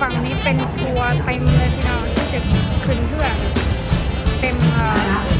ฝั่งนี้เป็นทัวเต็มเลยพี่น้องที่จะขึ้นเพื่อนเต็มเอ่อ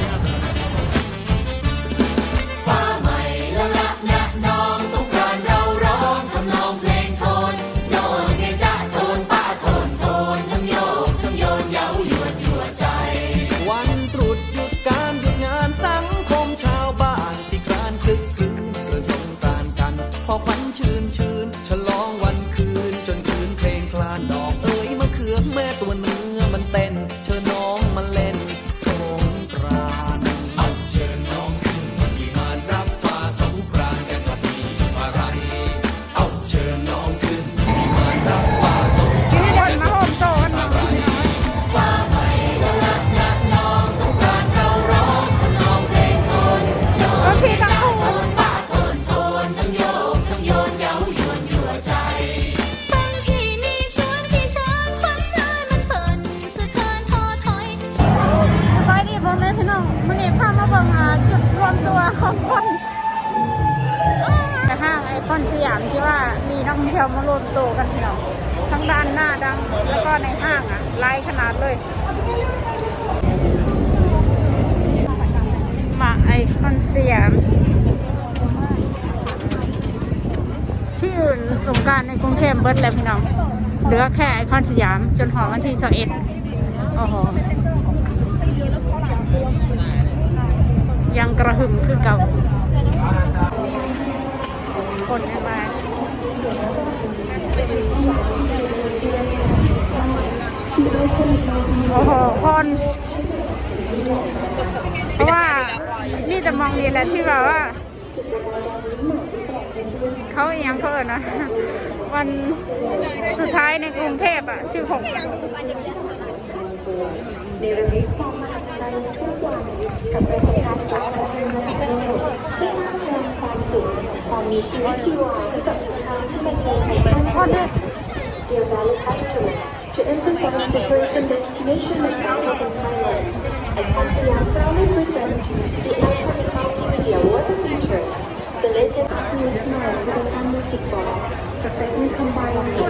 ของคนในห้างไอคอนสยามที่ว่ามีนักท่องเที่ยวมารวมตัวกันพี่น้องทั้งด้านหน้าดังแล้วก็ในห้างอะลายขนาดเลยมาไอคอนสยาม ที่อื่นสงการในกรุงเทพเบิร์ดแล้วพี่น้องเหลือแค่ไอคอนสยามจนหอวันที่สเอ็ดโอ้โห ยังกระหึ่มคือเก่า คนไม่มาโอ้โห คนเพราะว่านี่จะมองนี่แหละที่แบบว่า เขาเอหยังเขาเอนะ วันสุดท้ายในกรุงเทพอะ16เนรมิตความมหัศจรรย์ทุกวันกับประสบการณ์ มมีชีวิตชีวาให้กับทุกท่านที่มาเยือนไอคอนสยาม Dear valued customers, to emphasize the tourism destination of Bangkok and Thailand, Icon Siam proudly present the iconic multimedia water features. The latest new smile with an undersea ball, perfectly combining the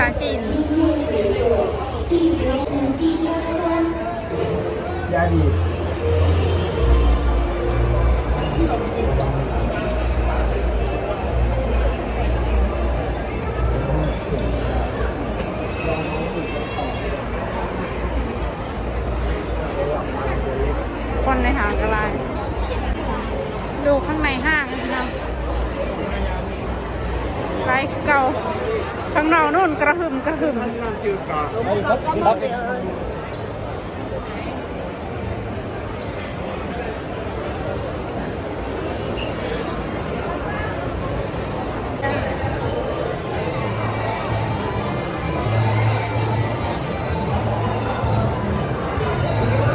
ภาษาจีนคนในห้างอะไรดูข้างในห้างนะไร เก่าข้างนอกนู่นกระหึ่มกระหึ่ม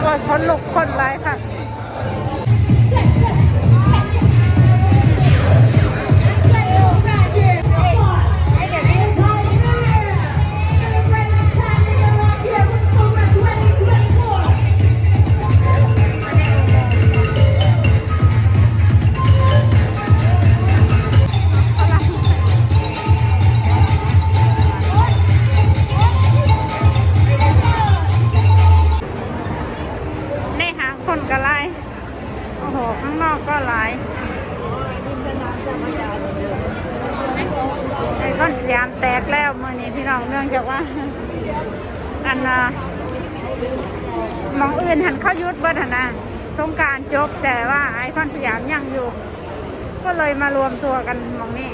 ว่าคนลุกคนร้ายค่ะ นนะมองอื่นหันเข้ายุดเบิดหันนะสงกรารจบแต่ว่าไอคอนสยามยังอยู่ ก็เลยมารวมตัวกันมองนี่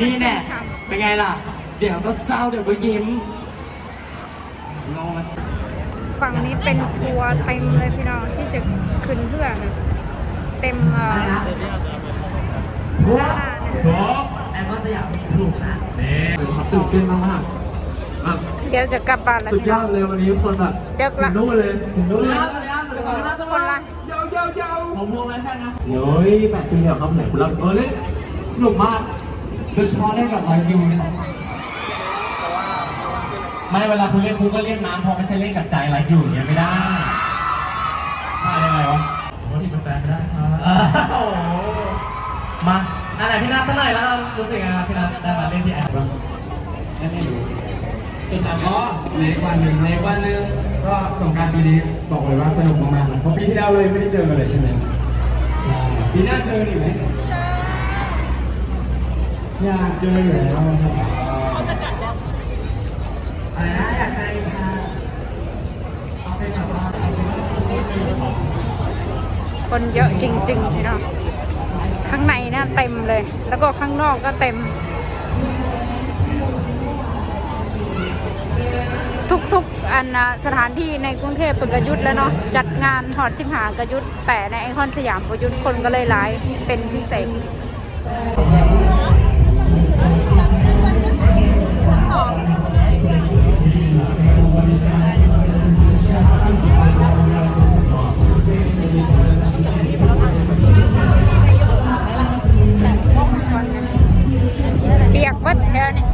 นี่แน่เป็นไงล่ะ เดี๋ยวก็เศร้าเดี๋ยวก็ยิ้มงงฝั่งนี้เป็นทัวร์เต็มเลยพี่น้องที่จะขึ้นเพื่อนเต็มเอ่อถูกถูกแอนก็สยามมีถูกนะเนี่ยตื่นเต้นมากๆแบเดี๋ยวจะกลับบ้านแล้วสุดยอดเลยวันนี้คนแบบเดี๋ยวถึงนู่นเลยถึงนู่นเลยคนละเยาเยาเยาผมวงอะไรใช่ไหมโอ้ยแปดปีเดียวครับไหนคุณเล่เออเล่นสนุกมาก ดยเฉพาะเล่นกับรอยยูเนี่ยไม่เวลาคุณเล่นคุณก็เล่นน้ำพอไม่ใช่เล่นกับใจไร้อยยูเนี่ยไม่ได้ได้ยังไงวะวันที่เป็นแฟนไม่ได้ครับมาอะไรพี่นัทจะหน่อยแล้วรู้สึกไงครับพี่นัทได้มาเล่นที่แอปบ้างไม่ดูติดต่างก็ในวันหนึ่งในวันหนึ่งก็สงการปีนี้บอกเลยว่าสนุกมากๆเพราะปีที่แล้วเลยไม่ได้เจอกันเลยใช่ไหมปีหน้าเจอหนิไหม อยากเจออยู่แล้วครับเขาจะกัดแล้วอะไนอยากเจค่ะเอาไปแบบคนเยอะจริงๆพี่น้องข้างในน่าเต็มเลย แล้วก็ข้างนอกก็เต็ม ทุกๆอันสถานที่ในกรุงเทพเป็นกระยุทธ์แล้วเนาะจัดงานถอดสิบหากระยุทธ์แต่ในไอคอนสยามกระยุทธ์คนก็เลยหลายเป็นพิเศษ เปียกวัดแล้วนี่